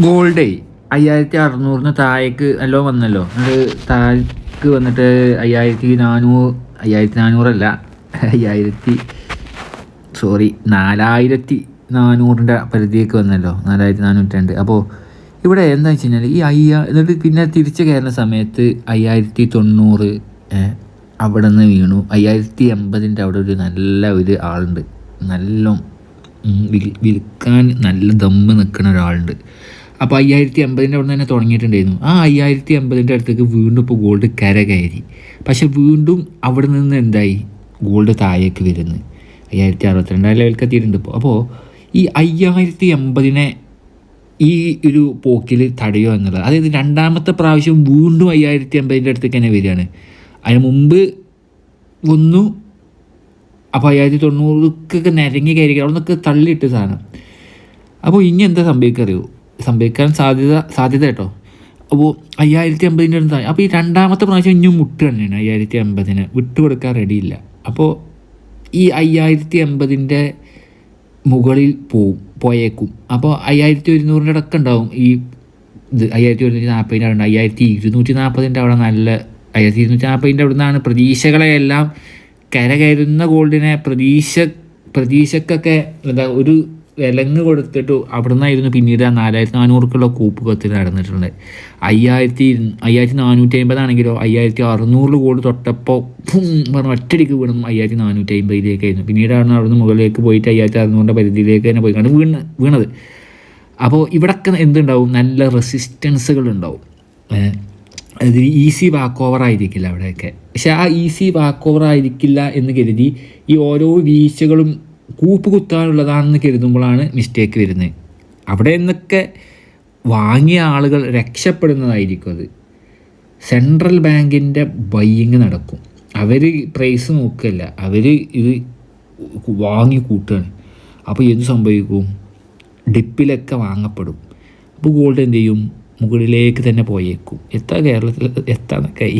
ഗോൾഡേ അയ്യായിരത്തി അറുന്നൂറിന് താഴേക്ക് അല്ലോ വന്നല്ലോ. അത് താഴേക്ക് വന്നിട്ട് അയ്യായിരത്തി നാനൂറ് അയ്യായിരത്തി നാനൂറല്ല അയ്യായിരത്തി സോറി നാലായിരത്തി നാനൂറിന്റെ പരിധിയൊക്കെ വന്നല്ലോ. നാലായിരത്തി നാനൂറ്റി രണ്ട് അപ്പോൾ ഇവിടെ എന്താ വെച്ച് കഴിഞ്ഞാൽ ഈ അയ്യ എന്നിട്ട് പിന്നെ തിരിച്ച് കയറുന്ന സമയത്ത് അയ്യായിരത്തി തൊണ്ണൂറ് അവിടെ നിന്ന് വീണു. അയ്യായിരത്തി എൺപതിന്റെ അവിടെ ഒരു നല്ല ഒരു ആളുണ്ട്. നല്ല വിൽ- വിൽക്കാൻ നല്ല ദമ്മ് നിൽക്കുന്ന ഒരാളുണ്ട്. അപ്പോൾ അയ്യായിരത്തി എൺപതിന്റെ അവിടെ തന്നെ തുടങ്ങിയിട്ടുണ്ടായിരുന്നു. ആ അയ്യായിരത്തി എൺപതിന്റെ അടുത്തേക്ക് വീണ്ടും ഇപ്പോൾ ഗോൾഡ് കര കയറി. പക്ഷെ വീണ്ടും അവിടെ നിന്ന് എന്തായി? ഗോൾഡ് താഴേക്ക് വരുന്നു. അയ്യായിരത്തി അറുപത്തിരണ്ട് ആ ലെവലിലേക്ക് എത്തിയിട്ടുണ്ട് ഇപ്പോൾ അപ്പോൾ ഈ അയ്യായിരത്തി എൺപതിനെ ഈ ഒരു പോക്കിൽ തടയുക എന്നുള്ളത് അതായത് രണ്ടാമത്തെ പ്രാവശ്യം വീണ്ടും അയ്യായിരത്തി എൺപതിന്റെ അടുത്തേക്ക് തന്നെ വരികയാണ്. അതിന് മുമ്പ് വന്നു അപ്പോൾ അയ്യായിരത്തി തൊണ്ണൂറുക്കൊക്കെ നിരങ്ങി കയറി അവിടെ നിന്നൊക്കെ തള്ളിയിട്ട് സാധനം. അപ്പോൾ ഇനി എന്താ സംഭവിക്കുക അറിയോ? സംഭവിക്കാൻ സാധ്യത സാധ്യത കേട്ടോ. അപ്പോൾ അയ്യായിരത്തി അമ്പതിന്റെ അടുത്ത് അപ്പോൾ ഈ രണ്ടാമത്തെ പ്രാവശ്യം ഇനിയും മുട്ട് തന്നെയാണ് അയ്യായിരത്തി അമ്പതിന് വിട്ട് കൊടുക്കാൻ റെഡിയില്ല അപ്പോൾ ഈ അയ്യായിരത്തി അമ്പതിന്റെ മുകളിൽ പോവും പോയേക്കും. അപ്പോൾ അയ്യായിരത്തി ഒരുന്നൂറിന്റെ അടക്കം ഉണ്ടാവും ഈ ഇത്. അയ്യായിരത്തി ഒരുന്നൂറ്റി നാൽപ്പതിന്റെ അവിടെ അയ്യായിരത്തി ഇരുന്നൂറ്റി നാൽപ്പതിന്റെ അവിടെ നല്ല അയ്യായിരത്തി ഇരുന്നൂറ്റി നാൽപ്പതിന്റെ അവിടെ നിന്നാണ് പ്രതീക്ഷകളെയെല്ലാം കരകയറുന്ന ഗോൾഡിനെ പ്രതീക്ഷ പ്രതീക്ഷക്കൊക്കെ എന്താ ഒരു വിലങ്ങ് കൊടുത്തിട്ട് അവിടെ നിന്നായിരുന്നു പിന്നീട് ആ നാലായിരത്തി നാനൂറുക്കുള്ള കൂപ്പ് കത്തിൽ നടന്നിട്ടുണ്ട് അയ്യായിരത്തി അയ്യായിരത്തി നാനൂറ്റി അമ്പതാണെങ്കിലോ അയ്യായിരത്തി അറുന്നൂറ് കൂടി തൊട്ടപ്പോൾ പറഞ്ഞ ഒറ്റടിക്ക് വീണു അയ്യായിരത്തി നാനൂറ്റി അമ്പതിലേക്കായിരുന്നു പിന്നീടാണ് അവിടുന്ന് മുകളിലേക്ക് പോയിട്ട് അയ്യായിരത്തി അറുന്നൂറിന്റെ പരിധിയിലേക്ക് തന്നെ പോയി കണ്ട് വീണ് വീണത്. അപ്പോൾ ഇവിടൊക്കെ എന്തുണ്ടാവും? നല്ല റെസിസ്റ്റൻസുകൾ ഉണ്ടാവും അത് ഈസി വാക്ക് ഓവർ ആയിരിക്കില്ല അവിടെയൊക്കെ. പക്ഷെ ആ ഈസി വാക്ക് ഓവർ ആയിരിക്കില്ല എന്ന് കരുതി ഈ ഓരോ വീഴ്ചകളും കൂപ്പ് കുത്താനുള്ളതാണെന്ന് കരുതുമ്പോഴാണ് മിസ്റ്റേക്ക് വരുന്നത്. അവിടെ നിന്നൊക്കെ വാങ്ങിയ ആളുകൾ രക്ഷപ്പെടുന്നതായിരിക്കും അത്. സെൻട്രൽ ബാങ്കിന്റെ ബയ്യിങ് നടക്കും. അവർ പ്രൈസ് നോക്കുകയല്ല. അവർ ഇത് വാങ്ങി കൂട്ടുകയാണ്. അപ്പോൾ എന്ത് സംഭവിക്കും? ഡിപ്പിലൊക്കെ വാങ്ങപ്പെടും. അപ്പോൾ ഗോൾഡ് എന്ത് ചെയ്യും? മുകളിലേക്ക് തന്നെ പോയേക്കും. എത്താ കേരളത്തിൽ എത്താന്ന് കൈ.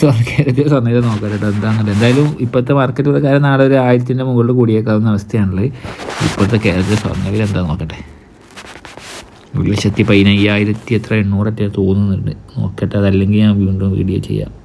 സ്വർണ കേരളത്തിൽ സ്വർണയിൽ നോക്കാം കേട്ടോ എന്തായാലും ഇപ്പോഴത്തെ മാർക്കറ്റ് പ്രകാരം നാളെ ഒരു ആയിരത്തിന്റെ മുകളിൽ കൂടിയേക്കാവുന്ന അവസ്ഥയാണുള്ളത് ഇപ്പോഴത്തെ കേരളത്തിലെ സ്വർണവിൽ എന്താ നോക്കട്ടെ. ഒരു ലക്ഷത്തി പതിനയ്യായിരത്തി എത്ര എണ്ണൂറൊക്കെ തോന്നുന്നുണ്ട്. നോക്കട്ടെ. അതല്ലെങ്കിൽ ഞാൻ വീണ്ടും വീഡിയോ ചെയ്യാം.